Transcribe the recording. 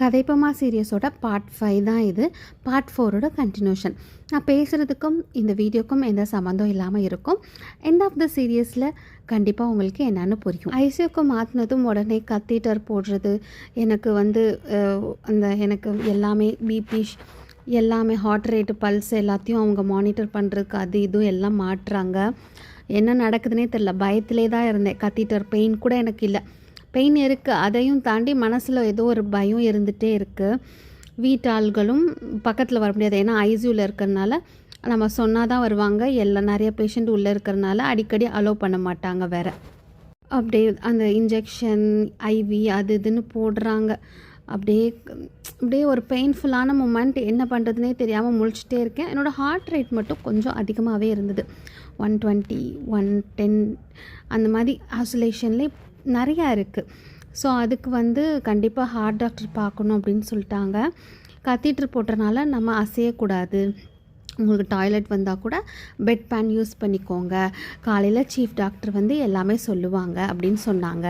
கதைப்பமா சீரியஸோட part five தான் இது. Part ஃபோரோட கண்டினியூஷன் நான் பேசுகிறதுக்கும் இந்த வீடியோக்கும் எந்த சம்மந்தம் இல்லாமல் இருக்கும். எண்ட் ஆஃப் த சீரியஸில் கண்டிப்பாக உங்களுக்கு என்னென்னு புரியும். ஐசியூக்கு மாற்றினதும் உடனே கத்தீட்டர் போடுறது எனக்கு வந்து அந்த எனக்கு எல்லாமே பிபி எல்லாமே ஹார்ட் ரேட்டு பல்ஸ் எல்லாத்தையும் அவங்க மானிட்டர் பண்ணுறதுக்கு அது இதுவும் எல்லாம் மாட்டுறாங்க. என்ன நடக்குதுன்னே தெரில பயத்திலே தான் இருந்தேன். கத்தீட்டர் பெயின் கூட எனக்கு இல்லை. பெயின் இருக்குது அதையும் தாண்டி மனசில் ஏதோ ஒரு பயம் இருந்துகிட்டே இருக்குது வீட்டாள்களும் பக்கத்தில் வர முடியாது. ஏன்னா ஐசியூவில் இருக்கிறனால நம்ம சொன்னால் தான் வருவாங்க. எல்லாம் நிறைய பேஷண்ட் உள்ளே இருக்கிறனால அடிக்கடி அலோவ் பண்ண மாட்டாங்க வேறு. அப்படியே அந்த இன்ஜெக்ஷன் ஐவி அது இதுன்னு போடுறாங்க. அப்படியே அப்படியே ஒரு பெயின்ஃபுல்லான மூமெண்ட் என்ன பண்ணுறதுனே தெரியாமல் முழிச்சிட்டே இருக்கேன். என்னோடய ஹார்ட் ரேட் மட்டும் கொஞ்சம் அதிகமாகவே இருந்தது. ஒன் டுவெண்ட்டி ஒன் டென் அந்த மாதிரி ஆசோலேஷன்லேயே நிறையா இருக்குது ஸோ அதுக்கு வந்து கண்டிப்பாக ஹார்ட் டாக்டர் பார்க்கணும் அப்படின்னு சொல்லிட்டாங்க. கத்தீட்ரு போட்டனால நம்ம அசையக்கூடாது. உங்களுக்கு டாய்லெட் வந்தால் கூட பெட் பேன் யூஸ் பண்ணிக்கோங்க. காலையில் சீஃப் டாக்டர் வந்து எல்லாமே சொல்லுவாங்க அப்படின்னு சொன்னாங்க.